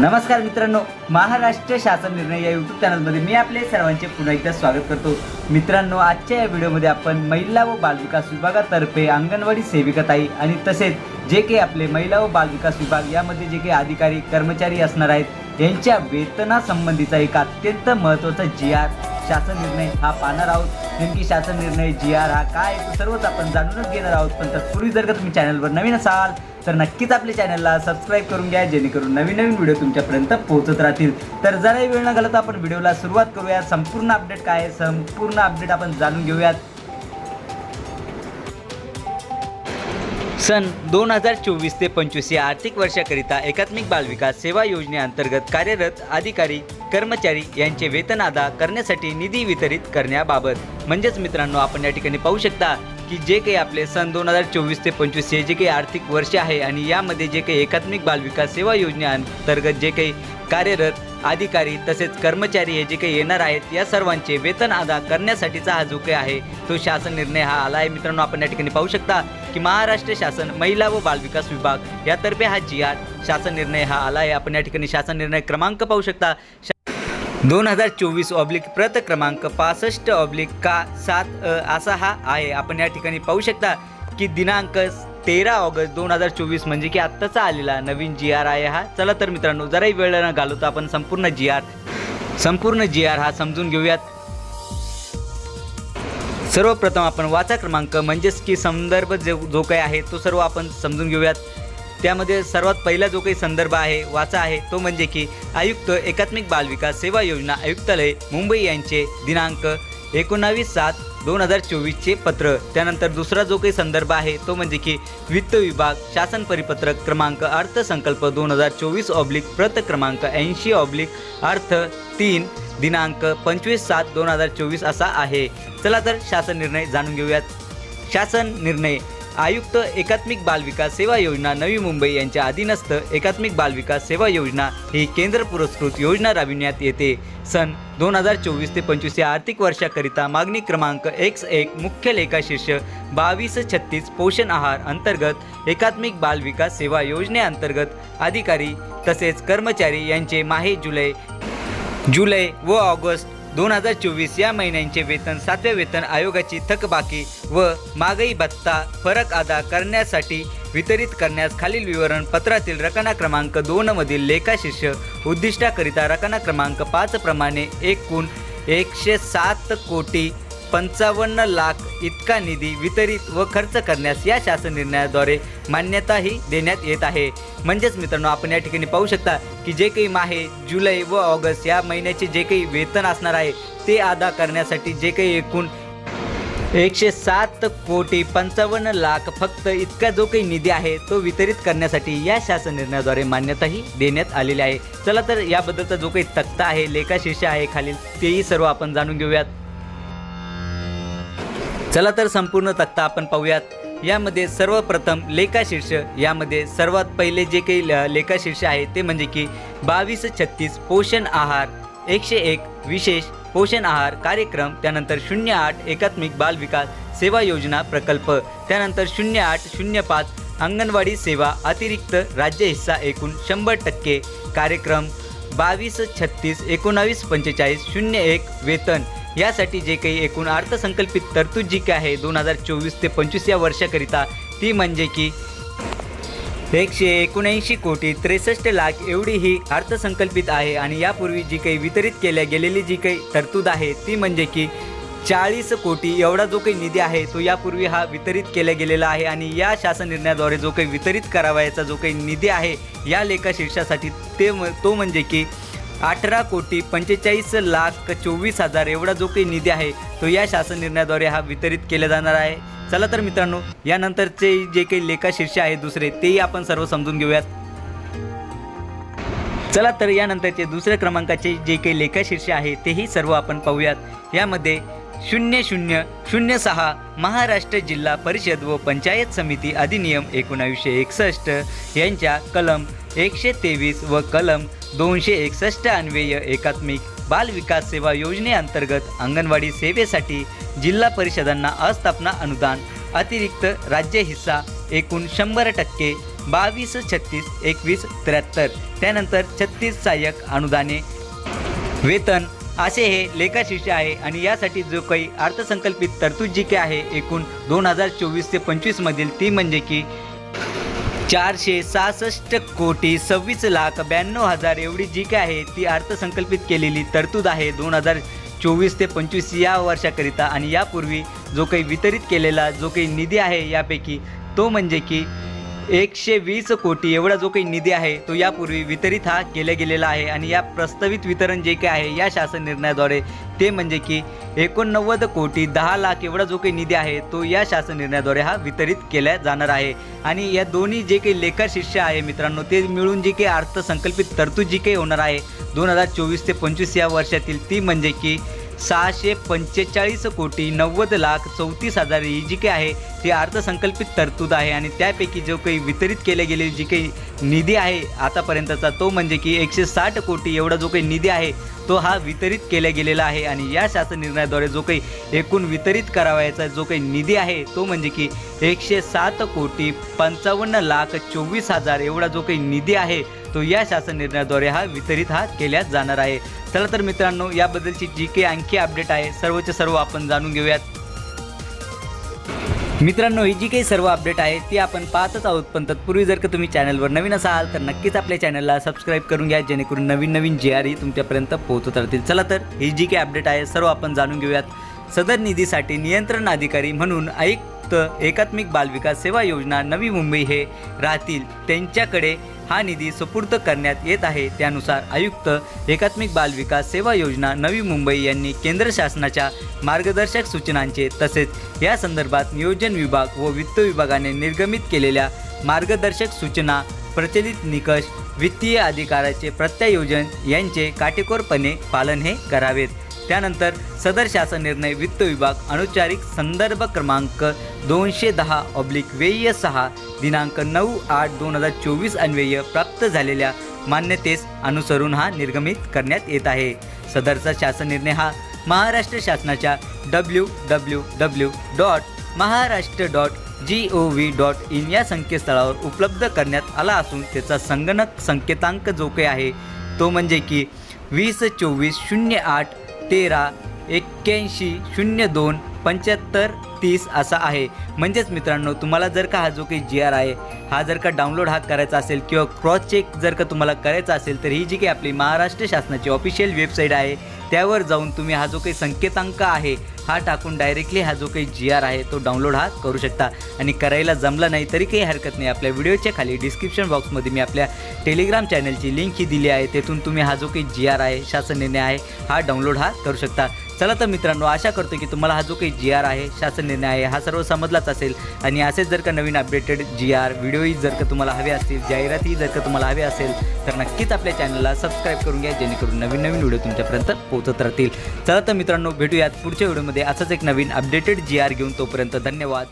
नमस्कार मित्रांनो महाराष्ट्र शासन निर्णय या यूट्यूब चॅनलमध्ये मी आपले सर्वांचे पुन्हा एकदा स्वागत करतो. मित्रांनो आजच्या या व्हिडिओमध्ये आपण महिला व बालविकास विभागातर्फे अंगणवाडी सेविकाताई आणि तसेच जे काही आपले महिला व बालविकास विभाग यामध्ये जे काही अधिकारी कर्मचारी असणार आहेत यांच्या वेतनासंबंधीचा एक अत्यंत महत्त्वाचा जी आर शासन निर्णय हा पाहणार आहोत. नेमकी शासन निर्णय जी आर हा काय आहे सर्वच आपण जाणूनच घेणार आहोत. पण तत्पूर्वी जर का तुम्ही चॅनलवर नवीन असाल तर नक्कीच आपल्या चॅनलला सबस्क्राईब करून घ्या जेणेकरून नवीन नवीन व्हिडिओ तुमच्यापर्यंत पोहोचत राहतील. तर जराही वेळ न घालत आपण व्हिडिओला सुरुवात करूया. संपूर्ण अपडेट काय आहे? संपूर्ण अपडेट आपण जाणून घेऊयात. सन दोन हजार चोवीस ते पंचवीस या आर्थिक वर्षाकरिता एकात्मिक बालविकास सेवा योजनेअंतर्गत कार्यरत अधिकारी कर्मचारी यांचे वेतन अदा करण्यासाठी निधी वितरित करण्याबाबत म्हणजेच मित्रांनो आपण या ठिकाणी पाहू शकता की जे काही आपले सन दोन हजार चोवीस ते पंचवीस हे जे काही आर्थिक वर्ष आहे आणि यामध्ये जे काही एकात्मिक बालविकास सेवा योजनेअंतर्गत जे काही कार्यरत अधिकारी तसेच कर्मचारी हे जे काही येणार आहेत या सर्वांचे वेतन अदा करण्यासाठीचा हा जो काही आहे तो शासन निर्णय हा आला आहे. मित्रांनो आपण या ठिकाणी पाहू शकता की महाराष्ट्र शासन महिला व बालविकास विभाग यातर्फे हा जिहाद शासन निर्णय हा आला आहे. आपण या ठिकाणी शासन निर्णय क्रमांक पाहू शकता. दोन हजार चोवीस ऑब्लिक प्रत क्रमांक पासष्ट ऑब्लिक का सात असा हा आहे. आपण या ठिकाणी पाहू शकता की दिनांक तेरा ऑगस्ट दोन हजार चोवीस म्हणजे की आत्ताचा आलेला नवीन जी आर आहे हा. चला तर मित्रांनो जराही वेळ न घालवता आपण संपूर्ण जी आर संपूर्ण जी आर हा समजून घेऊयात. सर्वप्रथम आपण वाचा क्रमांक म्हणजेच की संदर्भ जो जो काही आहे तो सर्व आपण समजून घेऊयात. त्यामध्ये सर्वात पहिला जो काही संदर्भ आहे वाचा आहे तो म्हणजे की आयुक्त एकात्मिक बालविकास सेवा योजना आयुक्तालय मुंबई यांचे दिनांक एकोणावीस सात दोन हजार चोवीसचे पत्र. त्यानंतर दुसरा जो काही संदर्भ आहे तो म्हणजे की वित्त विभाग शासन परिपत्रक क्रमांक अर्थसंकल्प दोन हजार चोवीस ऑब्लिक प्रत क्रमांक ऐंशी ऑब्लिक अर्थ तीन दिनांक पंचवीस सात दोन हजार चोवीस असा आहे. चला तर शासन निर्णय जाणून घेऊयात. शासन निर्णय आयुक्त एकात्मिक बालविकास सेवा योजना नवी मुंबई यांच्या अधीनस्थ एकात्मिक बालविकास सेवा योजना ही केंद्र पुरस्कृत योजना राबविण्यात येते. सन दोन हजार चोवीस ते पंचवीस या आर्थिक वर्षाकरिता मागणी क्रमांक एक्स एक मुख्य लेखा शीर्ष बावीस छत्तीस पोषण आहार अंतर्गत एकात्मिक बालविकास सेवा योजनेअंतर्गत अधिकारी तसेच कर्मचारी यांचे माहे जुलै जुलै व ऑगस्ट दोन हजार चोवीस या महिन्यांचे वेतन सातव्या वेतन आयोगाची थकबाकी व मागई भत्ता फरक अदा करण्यासाठी वितरित करण्यास खालील विवरण पत्रातील रकाना क्रमांक दोनमधील लेखाशिष्य उद्दिष्टाकरिता रकाना क्रमांक पाच प्रमाणे एकूण एकशे सात कोटी पंचावन्न लाख इतका निधी वितरित व खर्च करण्यास या शासन निर्णयाद्वारे मान्यताही देण्यात येत आहे. म्हणजेच मित्रांनो आपण या ठिकाणी पाहू शकता की जे काही माहे जुलै व ऑगस्ट या महिन्याचे जे काही वेतन असणार आहे ते अदा करण्यासाठी जे काही एकूण एकशे सात कोटी पंचावन्न लाख फक्त इतका जो काही निधी आहे तो वितरित करण्यासाठी या शासन निर्णयाद्वारे मान्यताही देण्यात आलेली आहे. चला तर याबद्दलचा जो काही तक्ता आहे लेखाशीर्ष आहे खालील तेही सर्व आपण जाणून घेऊयात. चला तर संपूर्ण तक्ता आपण पाहूयात. यामध्ये सर्वप्रथम लेखाशीर्ष यामध्ये सर्वात पहिले जे काही ल- लेखाशीर्ष आहे ते म्हणजे की बावीस छत्तीस पोषण आहार एकशे एक विशेष पोषण आहार कार्यक्रम त्यानंतर शून्य आठ एकात्मिक बाल विकास सेवा योजना प्रकल्प त्यानंतर शून्य आठ शून्य पाच अंगणवाडी सेवा अतिरिक्त राज्य हिस्सा एकूण शंभर टक्के कार्यक्रम बावीस छत्तीस एकोणावीस पंचेचाळीस शून्य एक वेतन यासाठी जे काही एकूण अर्थसंकल्पित तरतूद जी काय आहे दोन हजार चोवीस ते पंचवीस या वर्षाकरिता ती म्हणजे की एकशे एकोणऐंशी कोटी त्रेसष्ट लाख एवढी ही अर्थसंकल्पित आहे आणि यापूर्वी जी काही वितरित केल्या गेलेली जी काही तरतूद आहे ती म्हणजे की चाळीस कोटी एवढा जो काही निधी आहे तो यापूर्वी हा वितरित केला गेलेला आहे आणि या शासन निर्णयाद्वारे जो काही वितरित करावयाचा जो काही निधी आहे या लेखा शीर्षासाठी ते म- तो म्हणजे की अठरा कोटी पंचेचाळीस लाख चोवीस हजार एवढा जो काही निधी आहे तो या शासन निर्णयाद्वारे हा वितरित केला जाणार आहे. चला तर मित्रांनो यानंतरचे जे काही लेखा शीर्ष आहे दुसरे तेही आपण सर्व समजून घेऊयात. चला तर यानंतरचे दुसऱ्या क्रमांकाचे जे काही लेखाशीर्ष आहे तेही सर्व आपण पाहूयात. यामध्ये शून्य शून्य शून्य सहा महाराष्ट्र जिल्हा परिषद व पंचायत समिती अधिनियम एकोणावीसशे एकसष्ट. यांच्या कलम एकशे तेवीस व कलम दोनशे एकसष्ट अन्वय एकात्मिक बाल विकास सेवा योजनेअंतर्गत अंगणवाडी सेवेसाठी जिल्हा परिषदांना अस्थापना अनुदान अतिरिक्त राज्य हिस्सा एकूण शंभर टक्के बावीस छत्तीस एकवीस त्र्याहत्तर त्यानंतर छत्तीस सहाय्यक अनुदाने. वेतन असे हे लेखाशिष्य आहे आणि यासाठी जो काही अर्थसंकल्पित तरतूद जी काही आहे एकूण दोन हजार चोवीस ते पंचवीसमधील ती म्हणजे की चारशे सहासष्ट कोटी सव्वीस लाख ब्याण्णव हजार एवढी जी काय आहे ती अर्थसंकल्पित केलेली तरतूद आहे दोन हजार चोवीस ते पंचवीस या वर्षाकरिता. आणि यापूर्वी जो काही वितरित केलेला जो काही निधी आहे यापैकी तो म्हणजे की एकशे वीस कोटी एवढा जो काही निधी आहे तो यापूर्वी वितरित हा केला गेलेला आहे आणि या प्रस्तावित वितरण जे काही आहे या शासन निर्णयाद्वारे ते म्हणजे की एकोणनव्वद कोटी दहा लाख एवढा जो काही निधी आहे तो या शासन निर्णयाद्वारे हा वितरित केला जाणार आहे. आणि या दोन्ही जे काही लेखाशीर्ष आहे मित्रांनो ते मिळून जी काही अर्थसंकल्पित तरतूद जी काही होणार आहे दोन हजार चोवीस ते पंचवीस या वर्षातील ती म्हणजे की सहाशे पंचेचाळीस कोटी नव्वद लाख चौतीस हजार ही जी काही आहे ती अर्थसंकल्पित तरतूद आहे आणि त्यापैकी जो काही वितरित केले गेलेली जी काही निधी आहे आतापर्यंतचा तो म्हणजे की एकशे साठ कोटी एवढा जो काही निधी आहे तो हा वितरित केला गेलेला आहे आणि या शासन निर्णयाद्वारे जो काही एकूण वितरित करावयाचा जो काही निधी आहे तो म्हणजे की एकशे सात कोटी पंचावन्न लाख चोवीस हजार एवढा जो काही निधी आहे तो या शासन निर्णयाद्वारे हा वितरित हा केल्या जाणार आहे. चला तर मित्रांनो याबद्दलची जी काही आणखी अपडेट आहे. सर्वचे सर्व आपण जाणून घेऊयात. मित्रांनो ही जी काही सर्व अपडेट आहे ती आपण पाहतच आहोत. पण तत्पूर्वी जर का तुम्ही चॅनलवर नवीन असाल तर नक्कीच आपल्या चॅनलला सबस्क्राईब करून घ्या जेणेकरून नवीन नवीन जे आर तुमच्यापर्यंत पोहोचत राहतील. चला तर ही जी काही अपडेट आहे सर्व आपण जाणून घेऊयात. सदर निधीसाठी नियंत्रण अधिकारी म्हणून आयुक्त एकात्मिक बालविकास सेवा योजना नवी मुंबई हे राहतील. त्यांच्याकडे हा निधी सुपूर्द करण्यात येत आहे. त्यानुसार आयुक्त एकात्मिक बालविकास सेवा योजना नवी मुंबई यांनी केंद्र शासनाच्या मार्गदर्शक सूचनांचे तसेच या संदर्भात नियोजन विभाग व वित्त विभागाने निर्गमित केलेल्या मार्गदर्शक सूचना प्रचलित निकष वित्तीय अधिकाराचे प्रत्यायोजन यांचे काटेकोरपणे पालन हे करावेत. त्यानंतर सदर शासन निर्णय वित्त विभाग अनुचारिक संदर्भ क्रमांक दोनशे दहा ऑब्लिक व्यय सहा दिनांक नऊ आठ दोन हजार चोवीस अन्वय प्राप्त झालेल्या मान्यतेस अनुसरून हा निर्गमित करण्यात येत आहे. सदरचा शासन निर्णय हा महाराष्ट्र शासनाच्या W W W dot Maharashtra dot G O V dot in या संकेतस्थळावर उपलब्ध करण्यात आला असून त्याचा संगणक संकेतांक जो काही आहे तो म्हणजे की वीस चोवीस शून्य आठ तेरा एक्क्याऐंशी शून्य दोन पंच्याहत्तर तीस असा आहे. म्हणजेच मित्रांनो तुम्हाला जर का हा जो काही जी आर आहे हा जर का डाउनलोड हा करायचा असेल किंवा क्रॉस चेक जर का तुम्हाला करायचा असेल तर ही जी काही आपली महाराष्ट्र शासनाची ऑफिशियल वेबसाईट आहे त्यावर जाऊन तुम्ही हा जो काही संकेतांक आहे हा टाकून डायरेक्टली हा जो काही जी आर आहे तो डाउनलोड हा करू शकता. आणि करायला जमला नाही तरी काही हरकत नाही. आपल्या व्हिडिओच्या खाली डिस्क्रिप्शन बॉक्समध्ये मी आपल्या टेलिग्राम चॅनलची लिंक ही दिली आहे. तेथून तुम्ही हा जो काही जी आर आहे शासन निर्णय आहे हा डाउनलोड हा करू शकता. चला तर मित्रांनो आशा करतो की तुम्हाला हा जो काही जी आर आहे शासन निर्णय आहे हा सर्व समजलाच असेल. आणि असेच जर का नवीन अपडेटेड जी आर व्हिडिओही जर का तुम्हाला हवे असतील जाहिरातही जर का तुम्हाला हवे असेल तर नक्कीच आपल्या चॅनलला सबस्क्राईब करून घ्या जेणेकरून नवीन नवीन व्हिडिओ तुमच्यापर्यंत पोहोचत राहतील. चला तर मित्रांनो भेटूयात पुढच्या व्हिडिओमध्ये असंच एक नवीन अपडेटेड जी आर घेऊन तोपर्यंत धन्यवाद.